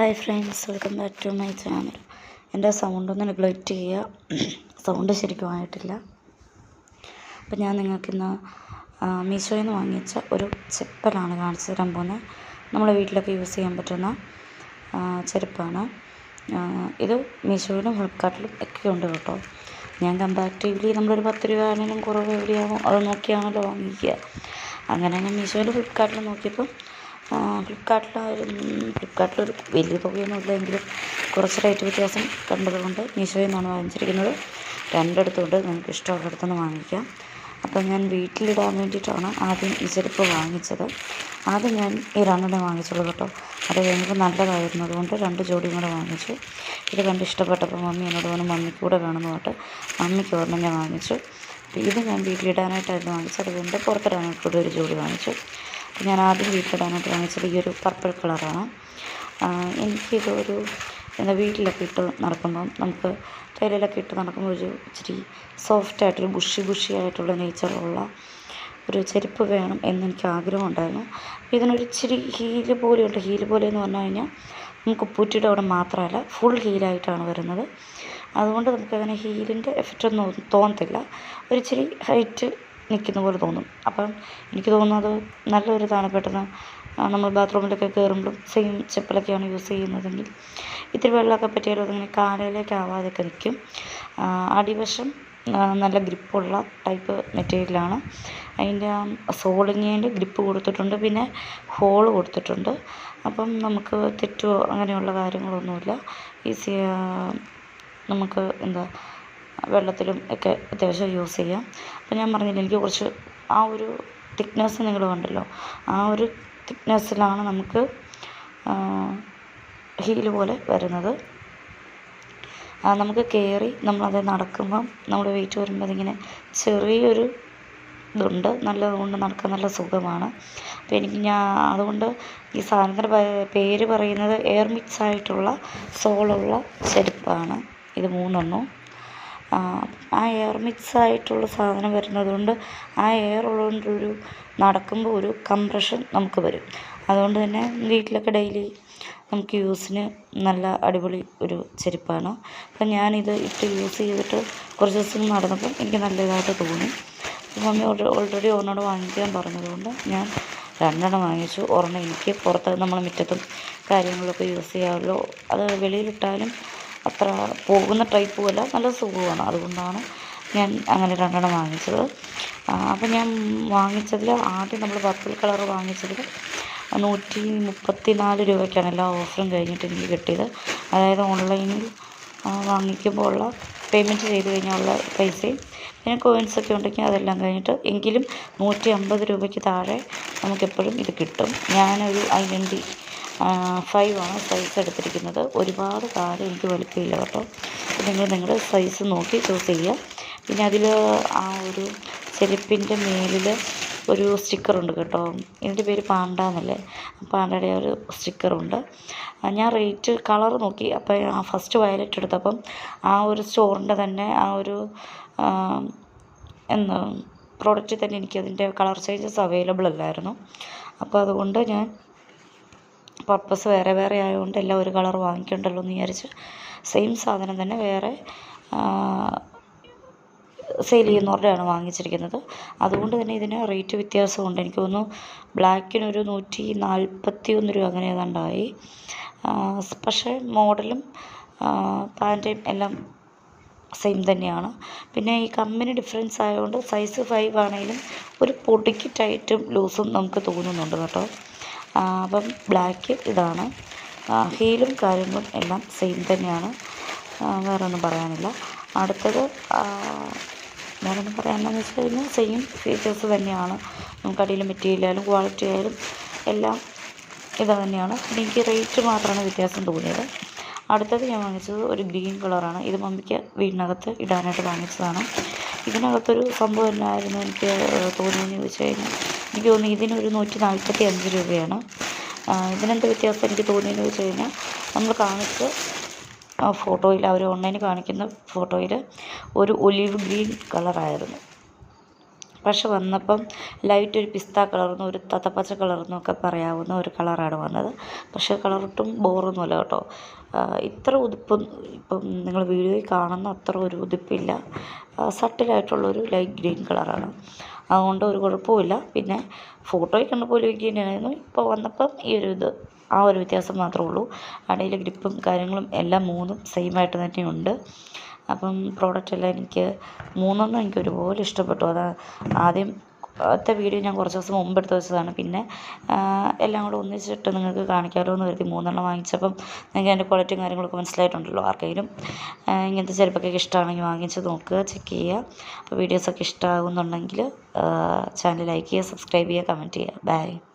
Hi friends welcome back to my channel എന്റെ sound ഒന്ന് neglect ചെയ്യുക സൗണ്ട് ശരിക്കും ആയിട്ടില്ല. അപ്പം ഞാൻ നിങ്ങൾക്കിന്ന് മീഷോയിൽ നിന്ന് വാങ്ങിച്ച ഒരു ചെപ്പലാണ് കാണിച്ചു തരാൻ പോകുന്നത് നമ്മളെ വീട്ടിലൊക്കെ യൂസ് ചെയ്യാൻ പറ്റുന്ന ചെരുപ്പാണ്. ഇത് മീഷോയിലും ഫ്ലിപ്കാർട്ടിലും ഒക്കെ ഉണ്ട് കേട്ടോ. ഞാൻ കമ്പാരിറ്റീവ്ലി നമ്മളൊരു പത്ത് രൂപ ആണെങ്കിലും കുറവ് എവിടെയാവും അത് നോക്കിയാണല്ലോ വാങ്ങിക്കുക. അങ്ങനെ ഞാൻ മീഷോയിലും ഫ്ലിപ്കാർട്ടിലും നോക്കിയപ്പോൾ ഫ്ലിപ്കാർട്ടിൽ ഫ്ലിപ്കാർട്ടിലൊരു വലിയ തുകയൊന്നും ഇല്ലെങ്കിലും കുറച്ച് റേറ്റ് വ്യത്യാസം കണ്ടതുകൊണ്ട് മീഷോയിൽ നിന്നാണ് വാങ്ങിച്ചിരിക്കുന്നത്. രണ്ടിടത്തുണ്ട്. നിങ്ങൾക്ക് ഇഷ്ടമുള്ളിടത്തുനിന്ന് വാങ്ങിക്കാം. അപ്പം ഞാൻ വീട്ടിലിടാൻ വേണ്ടിയിട്ടാണ് ആദ്യം ഈ ചെരുപ്പ് വാങ്ങിച്ചത്. ആദ്യം ഞാൻ ഈ രണ്ടെണ്ണം വാങ്ങിച്ചുള്ളൂ കേട്ടോ. അത് കഴിഞ്ഞപ്പോൾ നല്ലതായിരുന്നു. അതുകൊണ്ട് രണ്ട് ജോഡിയും കൂടെ വാങ്ങിച്ചു. ഇത് കണ്ട് ഇഷ്ടപ്പെട്ടപ്പോൾ മമ്മി എന്നോട് പറഞ്ഞു മമ്മിക്ക് കൂടെ വേണമെന്ന് പറഞ്ഞിട്ട് മമ്മിക്ക് ഒരെണ്ണം ഞാൻ വാങ്ങിച്ചു. ഇത് ഞാൻ വീട്ടിലിടാനായിട്ടായിരുന്നു വാങ്ങിച്ചത്. അതുകൊണ്ട് പുറത്തിടാനായിട്ട് കൂടെ ഒരു ജോഡി വാങ്ങിച്ചു. ഞാൻ ആദ്യം വീട്ടിലിടാനായിട്ട് വാങ്ങിച്ചത് ഈ ഒരു പർപ്പിൾ കളറാണ് എനിക്കിതൊരു എന്താ വീട്ടിലൊക്കെ ഇട്ട് നടക്കുമ്പം നമുക്ക് ടൈലിലൊക്കെ ഇട്ട് നടക്കുമ്പോൾ ഒരു ഇച്ചിരി സോഫ്റ്റായിട്ടൊരു ബുഷി ബുഷി ആയിട്ടുള്ള നേച്ചറുള്ള ഒരു ചെരുപ്പ് വേണം എന്നെനിക്ക് ആഗ്രഹം ഉണ്ടായിരുന്നു. അപ്പോൾ ഇതിനൊരു ഇച്ചിരി ഹീൽ പോലെയുണ്ട്. ഹീൽ പോലെ എന്ന് പറഞ്ഞു കഴിഞ്ഞാൽ നമുക്ക് ഉപ്പൂറ്റിയുടെ അവിടെ മാത്രമല്ല ഫുൾ ഹീലായിട്ടാണ് വരുന്നത്. അതുകൊണ്ട് നമുക്കങ്ങനെ ഹീലിന്റെ എഫക്റ്റ് ഒന്നും തോന്നത്തില്ല. ഒരിച്ചിരി ഹൈറ്റ് നിൽക്കുന്ന പോലെ തോന്നും. അപ്പം എനിക്ക് തോന്നുന്നത് നല്ലൊരു ഇതാണ് പെട്ടെന്ന് നമ്മൾ ബാത്റൂമിലൊക്കെ കയറുമ്പോഴും സെയിം ചെപ്പലൊക്കെയാണ് യൂസ് ചെയ്യുന്നതെങ്കിൽ ഇത്തിരി വെള്ളമൊക്കെ പറ്റിയാലും അതിങ്ങനെ കാലയിലേക്ക് ആവാതെയൊക്കെ നിൽക്കും. അടിവശം നല്ല ഗ്രിപ്പുള്ള ടൈപ്പ് മെറ്റീരിയലാണ്. അതിന്റെ സോളിങ്ങേന്റെ ഗ്രിപ്പ് കൊടുത്തിട്ടുണ്ട് പിന്നെ ഹോൾ കൊടുത്തിട്ടുണ്ട്. അപ്പം നമുക്ക് തെറ്റോ അങ്ങനെയുള്ള കാര്യങ്ങളൊന്നുമില്ല. ഈസി നമുക്ക് എന്താ വെള്ളത്തിലും ഒക്കെ അത്യാവശ്യം യൂസ് ചെയ്യാം. അപ്പം ഞാൻ പറഞ്ഞില്ല എനിക്ക് കുറച്ച് ആ ഒരു തിക്നെസ് നിങ്ങൾ കണ്ടല്ലോ. ആ ഒരു തിക്നെസ്സിലാണ് നമുക്ക് ഹീൽ പോലെ വരുന്നത്. നമുക്ക് കയറി നമ്മളത് നടക്കുമ്പം നമ്മുടെ വെയിറ്റ് വരുമ്പോൾ അതിങ്ങനെ ചെറിയൊരു ഇതുണ്ട്. നല്ലതുകൊണ്ട് നടക്കാൻ നല്ല സുഖമാണ്. അപ്പോൾ എനിക്ക് ഞാൻ അതുകൊണ്ട് ഈ സാധനത്തിന്റെ പേര് പറയുന്നത് എയർ മിക്സ് ആയിട്ടുള്ള സോളുള്ള ചെരുപ്പാണ്. ഇത് മൂന്നെണ്ണവും ആ, എയർ മിക്സ് ആയിട്ടുള്ള സാധനം വരുന്നതുകൊണ്ട് ആ എയർ ഉള്ളതുകൊണ്ടൊരു നടക്കുമ്പോൾ ഒരു കംപ്രഷൻ നമുക്ക് വരും. അതുകൊണ്ട് തന്നെ വീട്ടിലൊക്കെ ഡെയിലി നമുക്ക് യൂസിന് നല്ല അടിപൊളി ഒരു ചെരുപ്പാണ്. അപ്പം ഞാനിത് ഇട്ട് യൂസ് ചെയ്തിട്ട് കുറച്ച് ദിവസം നടന്നപ്പം എനിക്ക് നല്ല ഇതായിട്ട് തോന്നി മമ്മി ഓൾറെഡി ഒരെണ്ണം വാങ്ങിക്കാൻ പറഞ്ഞതുകൊണ്ട് ഞാൻ രണ്ടെണ്ണം വാങ്ങിച്ചു. ഒരെണ്ണം എനിക്ക് പുറത്ത് നമ്മൾ മുറ്റത്തും കാര്യങ്ങളൊക്കെ യൂസ് ചെയ്യാമല്ലോ. അത് വെളിയിലിട്ടാലും അത്ര പോകുന്ന ടൈപ്പും അല്ല. നല്ല സുഖമാണ്. അതുകൊണ്ടാണ് ഞാൻ അങ്ങനെ രണ്ടെണ്ണം വാങ്ങിച്ചത്. അപ്പം ഞാൻ വാങ്ങിച്ചതിൽ ആദ്യം നമ്മൾ പർപ്പിൾ കളർ വാങ്ങിച്ചതിൽ നൂറ്റി മുപ്പത്തി നാല് രൂപയ്ക്കാണ് എല്ലാ ഓഫറും കഴിഞ്ഞിട്ട് എനിക്ക് കിട്ടിയത്. അതായത് ഓൺലൈനിൽ വാങ്ങിക്കുമ്പോൾ ഉള്ള പേയ്മെന്റ് ചെയ്ത് കഴിഞ്ഞുള്ള പൈസയും പിന്നെ കോയിൻസൊക്കെ ഉണ്ടെങ്കിൽ അതെല്ലാം കഴിഞ്ഞിട്ട് എങ്കിലും നൂറ്റി അമ്പത് രൂപയ്ക്ക് താഴെ നമുക്കെപ്പോഴും ഇത് കിട്ടും. ഞാനൊരു ഐഡന്റി ഫൈവ് ആണ് സൈസ് എടുത്തിരിക്കുന്നത്. ഒരുപാട് കാലം എനിക്ക് വലിപ്പമില്ല കേട്ടോ. നിങ്ങൾ നിങ്ങളുടെ സൈസ് നോക്കി ചൂസ് ചെയ്യുക. പിന്നെ അതിൽ ആ ഒരു ചെരുപ്പിന്റെ മേലിൽ ഒരു സ്റ്റിക്കറുണ്ട് കേട്ടോ. ഇതിന്റെ പേര് പാണ്ട എന്നല്ലേ? പാണ്ടയുടെ ഒരു സ്റ്റിക്കറുണ്ട് ഞാൻ റേറ്റ് കളർ നോക്കി. അപ്പോൾ ആ ഫസ്റ്റ് വയലറ്റ് എടുത്തപ്പം ആ ഒരു സ്റ്റോറിന്റെ തന്നെ ആ ഒരു ആ, പ്രോഡക്റ്റ് തന്നെ എനിക്കതിന്റെ കളർ ചേഞ്ചസ് അവൈലബിൾ അല്ലായിരുന്നു. അപ്പോൾ അതുകൊണ്ട് ഞാൻ പർപ്പസ് വേറെ വേറെ ആയതുകൊണ്ട് എല്ലാം ഒരു കളർ വാങ്ങിക്കണ്ടല്ലോ എന്ന് വിചാരിച്ച് സെയിം സാധനം തന്നെ വേറെ സെയിൽ ചെയ്യുന്നവരുടെയാണ് വാങ്ങിച്ചിരിക്കുന്നത്. അതുകൊണ്ട് തന്നെ ഇതിന് റേറ്റ് വ്യത്യാസമുണ്ട്. എനിക്ക് തോന്നുന്നു ബ്ലാക്കിനൊരു നൂറ്റി നാൽപ്പത്തി ഒന്ന് രൂപ അങ്ങനെ ഏതാണ്ടായി. പക്ഷേ മോഡലും പാന്റും എല്ലാം സെയിം തന്നെയാണ്. പിന്നെ ഈ കമ്പനി ഡിഫറൻസ് ആയതുകൊണ്ട് സൈസ് ഫൈവ് ആണെങ്കിലും ഒരു പൊടിക്ക് ടൈറ്റും ലൂസും നമുക്ക് തോന്നുന്നുണ്ട് കേട്ടോ. അപ്പം ബ്ലാക്ക് ഇതാണ്. ഹീലും കാര്യങ്ങളും എല്ലാം സെയിം തന്നെയാണ്. വേറെ ഒന്നും പറയാനില്ല. അടുത്തത് വേറൊന്നും പറയാനെന്ന് വെച്ച് കഴിഞ്ഞാൽ സെയിം ഫീച്ചേഴ്സ് തന്നെയാണ്. നമുക്ക് മെറ്റീരിയലായാലും ക്വാളിറ്റി ആയാലും എല്ലാം ഇത് തന്നെയാണ്. പിന്നെ എനിക്ക് റേറ്റ് മാത്രമാണ് വ്യത്യാസം തോന്നിയത്. അടുത്തത് ഞാൻ വാങ്ങിച്ചത് ഒരു ഗ്രീൻ കളറാണ് ഇത് മമ്മിക്ക് വീടിനകത്ത് ഇടാനായിട്ട് വാങ്ങിച്ചതാണ്. ഇതിനകത്തൊരു സംഭവം എന്നായിരുന്നു എനിക്ക് തോന്നിയെന്ന് ചോദിച്ചു കഴിഞ്ഞാൽ എനിക്ക് തോന്നി ഇതിനൊരു നൂറ്റി നാൽപ്പത്തി അഞ്ച് രൂപയാണ് ഇതിനെന്ത് വ്യത്യാസം എനിക്ക് തോന്നിയെന്ന് വെച്ച് കഴിഞ്ഞാൽ നമ്മൾ കാണിച്ച ഫോട്ടോയിൽ അവർ ഓൺലൈനിൽ കാണിക്കുന്ന ഫോട്ടോയിൽ ഒരു ഒലിവ് ഗ്രീൻ കളറായിരുന്നു. പക്ഷെ വന്നപ്പം ലൈറ്റ് ഒരു പിസ്ത കളർന്നും ഒരു തത്തപ്പച്ച കളർന്നും ഒക്കെ പറയാവുന്ന ഒരു കളറാണ് വന്നത്. പക്ഷേ കളറൊട്ടും ബോറൊന്നുമല്ല കേട്ടോ. ഇത്ര ഉതുപ്പ് ഇപ്പം നിങ്ങൾ വീഡിയോയിൽ കാണുന്ന അത്ര ഒരു ഉതുപ്പില്ല. സട്ടിലായിട്ടുള്ളൊരു ലൈറ്റ് ഗ്രീൻ കളറാണ്. അതുകൊണ്ട് ഒരു കുഴപ്പമില്ല പിന്നെ ഫോട്ടോയിൽ കണ്ടപ്പോൾ ലൈറ്റ് ഗ്രീൻ ആയിരുന്നു ഇപ്പോൾ വന്നപ്പം ഈ ഒരു ഇത് ആ ഒരു വ്യത്യാസം മാത്രമേ ഉള്ളൂ. അടിയിൽ ഗ്രിപ്പും കാര്യങ്ങളും എല്ലാം മൂന്നും സെയിം ആയിട്ട് തന്നെയുണ്ട്. അപ്പം പ്രോഡക്റ്റ് എല്ലാം എനിക്ക് മൂന്നെണ്ണം എനിക്ക് ഒരുപോലെ ഇഷ്ടപ്പെട്ടു. അത് ആദ്യം ത്തെ വീഡിയോ ഞാൻ കുറച്ച് ദിവസം മുമ്പ് എടുത്ത് വെച്ചതാണ് പിന്നെ എല്ലാം കൂടെ ഒന്നിച്ചിട്ട് നിങ്ങൾക്ക് കാണിക്കാമല്ലോ എന്ന് കരുതി മൂന്നെണ്ണം വാങ്ങിച്ചപ്പം നിങ്ങൾക്ക് അതിന്റെ ക്വാളിറ്റിയും കാര്യങ്ങളൊക്കെ മനസ്സിലായിട്ടുണ്ടല്ലോ ആർക്കെങ്കിലും. ഇങ്ങനത്തെ ചെരുപ്പൊക്കെ ഇഷ്ടമാണെങ്കിൽ വാങ്ങിച്ച് നോക്കുക ചെക്ക് ചെയ്യുക. അപ്പോൾ വീഡിയോസൊക്കെ ഇഷ്ടമാകുന്നുണ്ടെങ്കിൽ ചാനൽ ലൈക്ക് ചെയ്യുക സബ്സ്ക്രൈബ് ചെയ്യുക കമന്റ് ചെയ്യുക. ബൈ